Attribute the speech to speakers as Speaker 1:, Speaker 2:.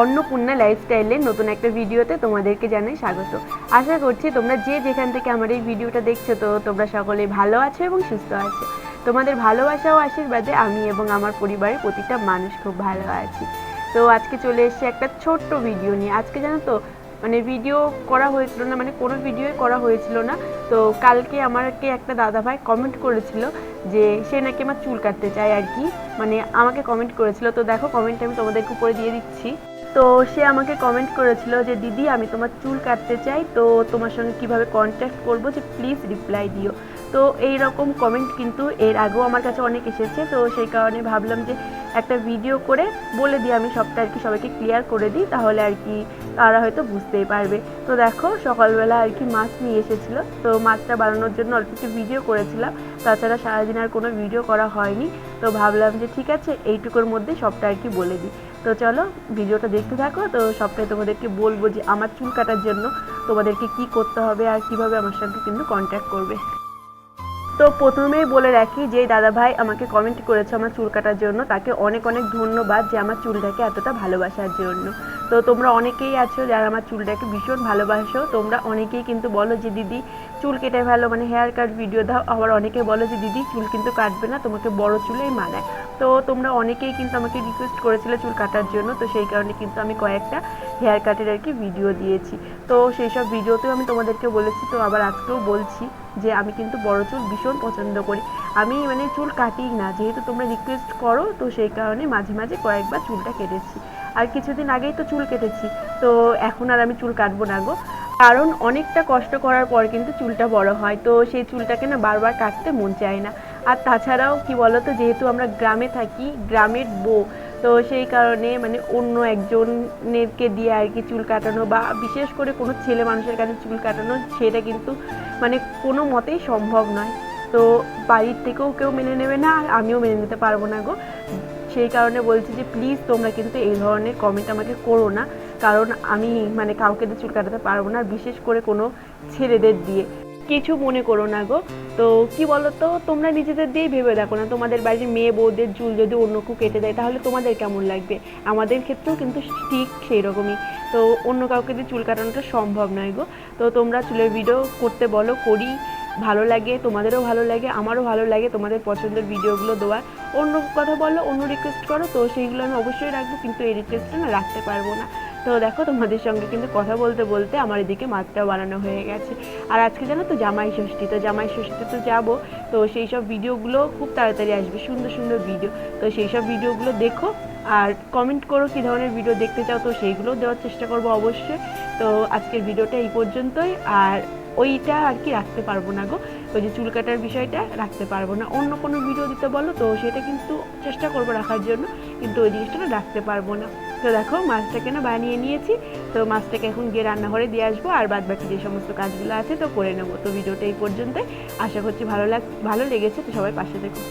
Speaker 1: অন্নপূর্ণা লাইফস্টাইলের নতুন একটা ভিডিওতে তোমাদেরকে জানাই স্বাগত। আশা করছি তোমরা যে যেখান থেকে আমার এই ভিডিওটা দেখছ তো তোমরা সকলে ভালো আছো এবং সুস্থ আছো। তোমাদের ভালোবাসা ও আশীর্বাদে আমি এবং আমার পরিবারের প্রতিটা মানুষ খুব ভালো আছি। তো আজকে চলে এসেছে একটা ছোট্ট ভিডিও নিয়ে। আজকে জানো তো মানে ভিডিও করা হয়েছিল না মানে কোনো ভিডিওই করা হয়েছিল না। তো কালকে আমাকে একটা দাদাভাই কমেন্ট করেছিল যে, সে নাকি আমার চুল কাটতে চায় আর কি। মানে আমাকে কমেন্ট করেছিল। তো দেখো কমেন্ট আমি তোমাদেরকে উপরে দিয়ে দিচ্ছি। তো সে আমাকে কমেন্ট করেছিল যে, দিদি, আমি তোমার চুল কাটতে চাই, তো তোমার সঙ্গে কীভাবে কন্ট্যাক্ট করব? যে প্লিজ রিপ্লাই দিও। তো এই রকম কমেন্ট কিন্তু এর আগেও আমার কাছে অনেক এসেছে। তো সেই কারণে ভাবলাম যে একটা ভিডিও করে বলে দিই, আমি সবটা আর কি সবাইকে ক্লিয়ার করে দিই, তাহলে আর কি তারা হয়তো বুঝতেই পারবে। তো দেখো, সকালবেলা আর কি মাছ নিয়ে এসেছিল, তো মাছটা বানানোর জন্য অল্প একটু ভিডিও করেছিলাম, তাছাড়া সারাদিন আর কোনো ভিডিও করা হয়নি, তো ভাবলাম যে ঠিক আছে, এইটুকুর মধ্যে সবটা আর কি বলে দিই। তো চলো, ভিডিওটা দেখতে থাকো, তো সবটাই তোমাদেরকে বলব যে আমার চুল কাটার জন্য তোমাদেরকে কি করতে হবে আর কীভাবে আমার সঙ্গে কিন্তু কন্ট্যাক্ট করবে। তো প্রথমেই বলে রাখি যে দাদা ভাই আমাকে কমেন্ট করেছে আমার চুল কাটার জন্য। তাকে অনেক অনেক ধন্যবাদ যে, আমার চুলটাকে এতটা ভালোবাসার জন্য। তো তোমরা অনেকেই আছো যারা আমার চুলটাকে ভীষণ ভালোবাসো। তোমরা অনেকেই কিন্তু বলো যে, দিদি, চুল কেটে ফেলো মানে হেয়ার কাট ভিডিও দাও। আবার অনেকে বলো যে, দিদি, চুল কিন্তু কাটবে না, তোমাকে বড় চুলেই মানায়। তো তোমরা অনেকেই কিন্তু আমাকে রিকোয়েস্ট করেছিলে চুল কাটার জন্য, তো সেই কারণে কিন্তু আমি কয়েকটা হেয়ার কাটের আর কি ভিডিও দিয়েছি। তো সেই সব ভিডিওতেও আমি তোমাদেরকে বলেছি, তো আবার আজকেও বলছি যে, আমি কিন্তু বড় চুল ভীষণ পছন্দ করি। আমি মানে চুল কাটি না, যেহেতু তোমরা রিকোয়েস্ট করো, তো সেই কারণে মাঝে মাঝে কয়েকবার চুলটা কেটেছি। আর কিছুদিন আগেই তো চুল কেটেছি, তো এখন আর আমি চুল কাটবো না গো। কারণ অনেকটা কষ্ট করার পর কিন্তু চুলটা বড় হয়, তো সেই চুলটাকে না বারবার কাটতে মন চায় না। আর তাছাড়াও কি বলতো, যেহেতু আমরা গ্রামে থাকি, গ্রামের বউ, তো সেই কারণে মানে অন্য একজনেরকে দিয়ে আর কি চুল কাটানো বা বিশেষ করে কোনো ছেলে মানুষের কাছে চুল কাটানো, সেটা কিন্তু মানে কোনো মতেই সম্ভব নয়। তো বাড়ির থেকেও কেউ মেনে নেবে না, আর আমিও মেনে নিতে পারব না গো। সেই কারণে বলছি যে প্লিজ তোমরা কিন্তু এই ধরনের কমেন্ট আমাকে করো না, কারণ আমি মানে কাউকে দিয়ে চুল কাটাতে পারব না, বিশেষ করে কোনো ছেলেদের দিয়ে। কিছু মনে করো না গো। তো কি বলো তো তোমরা নিজেদের দিয়েই ভেবে দেখো না, তোমাদের বাড়ির মেয়ে বউদের চুল যদি অন্য কেউ কেটে দেয়, তাহলে তোমাদের কেমন লাগবে? আমাদের ক্ষেত্রেও কিন্তু ঠিক সেই রকমই তো অন্য কাউকে দিয়ে চুল কাটানোটা সম্ভব নয় গো। তো তোমরা চুলের ভিডিও করতে বলো, করি। ভালো লাগে, তোমাদেরও ভালো লাগে, আমারও ভালো লাগে তোমাদের পছন্দের ভিডিওগুলো দেওয়ার। অন্য কথা বলো, অন্য রিকোয়েস্ট করো, তো সেইগুলো আমি অবশ্যই রাখব, কিন্তু এই রিকোয়েস্টটা না রাখতে পারব না। তো দেখো, তোমাদের সঙ্গে কিন্তু কথা বলতে বলতে আমার এদিকে মাছটাও বানানো হয়ে গেছে। আর আজকে জানো তো জামাই ষষ্ঠী, তো জামাই ষষ্ঠী তো যাব, তো সেই সব ভিডিওগুলো খুব তাড়াতাড়ি আসবে, সুন্দর সুন্দর ভিডিও। তো সেই সব ভিডিওগুলো দেখো, আর কমেন্ট করো কী ধরনের ভিডিও দেখতে চাও, তো সেইগুলোও দেওয়ার চেষ্টা করব অবশ্যই। তো আজকের ভিডিওটা এই পর্যন্তই, আর ওইটা আর কি রাখতে পারব না গো। ওই যে চুল কাটার বিষয়টা রাখতে পারব না। অন্য কোনো ভিডিও দিতে বলো তো, সেটা কিন্তু চেষ্টা করব রাখার জন্য। কিন্তু ওই জিনিসটা না রাখতে পারব না। তো দেখো, মাছটাকে না বানিয়ে নিয়েছি। তো মাছটাকে এখন গিয়ে রান্নাঘরে দিয়ে আসব। আর বাদ বাকি যে সমস্ত কাজগুলো আছে, তো করে নেব। তো ভিডিওটা এই পর্যন্তই। আশা করছি ভালো লাগ, ভালো লেগেছে। তো সবাই পাশে দেখো